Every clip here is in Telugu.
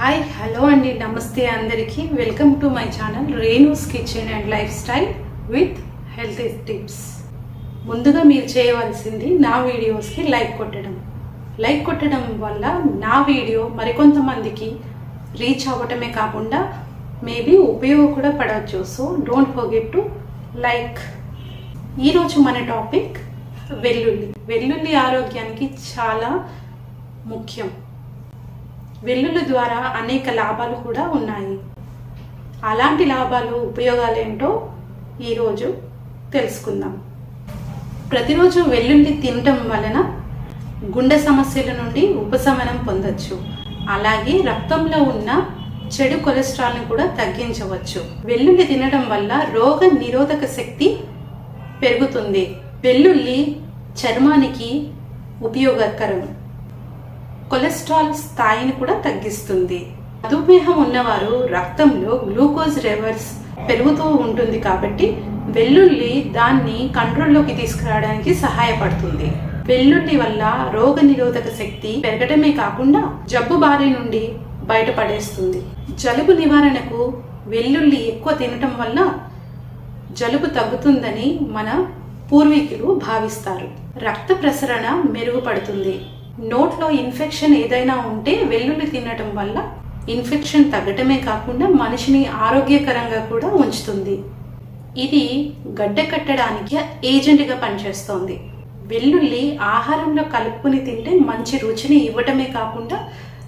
హాయ్ హలో అండి నమస్తే అందరికీ. Welcome to my channel Renu's kitchen and life style with health tips ముందుగా మీరు చేయవలసింది నా వీడియోస్కి లైక్ కొట్టడం. లైక్ కొట్టడం వల్ల నా వీడియో మరికొంతమందికి రీచ్ అవ్వటమే కాకుండా మేబీ ఉపయోగం కూడా పడవచ్చు. So don't forget to like ఈరోజు మన టాపిక్ వెల్లుల్లి. వెల్లుల్లి ఆరోగ్యానికి చాలా ముఖ్యం. వెల్లుల్లి ద్వారా అనేక లాభాలు కూడా ఉన్నాయి. అలాంటి లాభాలు ఉపయోగాలు ఏంటో ఈరోజు తెలుసుకుందాం. ప్రతిరోజు వెల్లుల్లి తినటం వలన గుండె సమస్యల నుండి ఉపశమనం పొందొచ్చు. అలాగే రక్తంలో ఉన్న చెడు కొలెస్ట్రాల్ని కూడా తగ్గించవచ్చు. వెల్లుల్లి తినడం వల్ల రోగ నిరోధక శక్తి పెరుగుతుంది. వెల్లుల్లి చర్మానికి ఉపయోగకరం. కొలెస్ట్రాల్ స్థాయిని కూడా తగ్గిస్తుంది. మధుమేహం ఉన్నవారు రక్తంలో గ్లూకోజ్ లెవెల్స్ పెరుగుతూ ఉంటుంది కాబట్టి వెల్లుల్లి దాన్ని కంట్రోల్లోకి తీసుకురావడానికి సహాయపడుతుంది. వెల్లుల్లి వల్ల రోగ నిరోధక శక్తి పెరగడమే కాకుండా జబ్బు బారి నుండి బయటపడేస్తుంది. జలుబు నివారణకు వెల్లుల్లి ఎక్కువ తినటం వల్ల జలుబు తగ్గుతుందని మన పూర్వీకులు భావిస్తారు. రక్త ప్రసరణ మెరుగుపడుతుంది. నోట్లో ఇన్ఫెక్షన్ ఏదైనా ఉంటే వెల్లుల్లి తినటం వల్ల ఇన్ఫెక్షన్ తగ్గటమే కాకుండా మనిషిని ఆరోగ్యకరంగా కూడా ఉంచుతుంది. ఇది గడ్డ కట్టడానికి ఏజెంట్గా పనిచేస్తోంది. వెల్లుల్లి ఆహారంలో కలుపుకుని తింటే మంచి రుచిని ఇవ్వటమే కాకుండా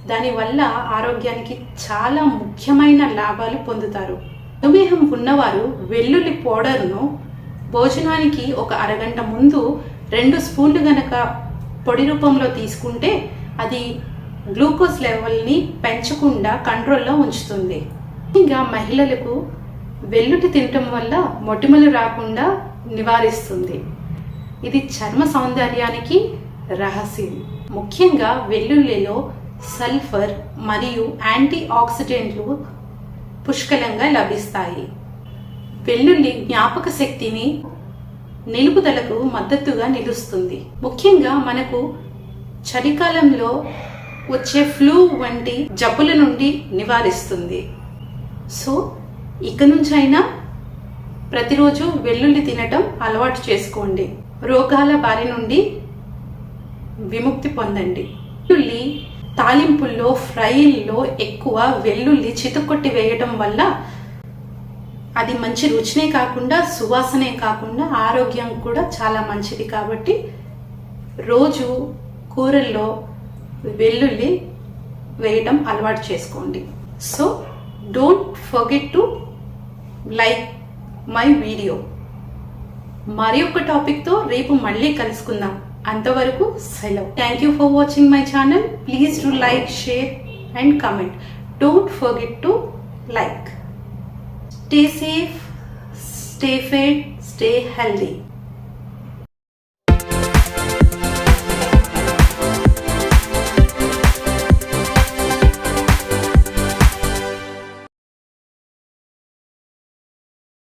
దానివల్ల ఆరోగ్యానికి చాలా ముఖ్యమైన లాభాలు పొందుతారు. మధుమేహం ఉన్నవారు వెల్లుల్లి పౌడర్ను భోజనానికి ఒక అరగంట ముందు రెండు స్పూన్లు గనక పొడి రూపంలో తీసుకుంటే అది గ్లూకోజ్ లెవెల్ని పెంచకుండా కంట్రోల్లో ఉంచుతుంది. ఇంకా మహిళలకు వెల్లుల్లి తినటం వల్ల మొటిమలు రాకుండా నివారిస్తుంది. ఇది చర్మ సౌందర్యానికి రహస్యం. ముఖ్యంగా వెల్లుల్లిలో సల్ఫర్ మరియు యాంటీ ఆక్సిడెంట్లు పుష్కలంగా లభిస్తాయి. వెల్లుల్లి జ్ఞాపక శక్తిని నిలుపుదలకు మద్దతుగా నిలుస్తుంది. ముఖ్యంగా మనకు చలికాలంలో వచ్చే ఫ్లూ వంటి జబ్బుల నుండి నివారిస్తుంది. సో ఇక నుంచైనా ప్రతిరోజు వెల్లుల్లి తినటం అలవాటు చేసుకోండి. రోగాల బారి నుండి విముక్తి పొందండి. వెల్లుల్లి తాలింపుల్లో ఫ్రైల్లో ఎక్కువ వెల్లుల్లి చితుక్కొట్టి వేయటం వల్ల అది మంచి రుచినే కాకుండా సువాసనే కాకుండా ఆరోగ్యం కూడా చాలా మంచిది కాబట్టి రోజు కూరల్లో వెల్లుల్లి వేయటం అలవాటు చేసుకోండి. So don't forget to like my video మరి ఒక టాపిక్తో రేపు మళ్ళీ కలుసుకుందాం. అంతవరకు సెలవు. Thank you for watching my channel please to like share and comment don't forget to like Stay safe, stay fit, stay healthy.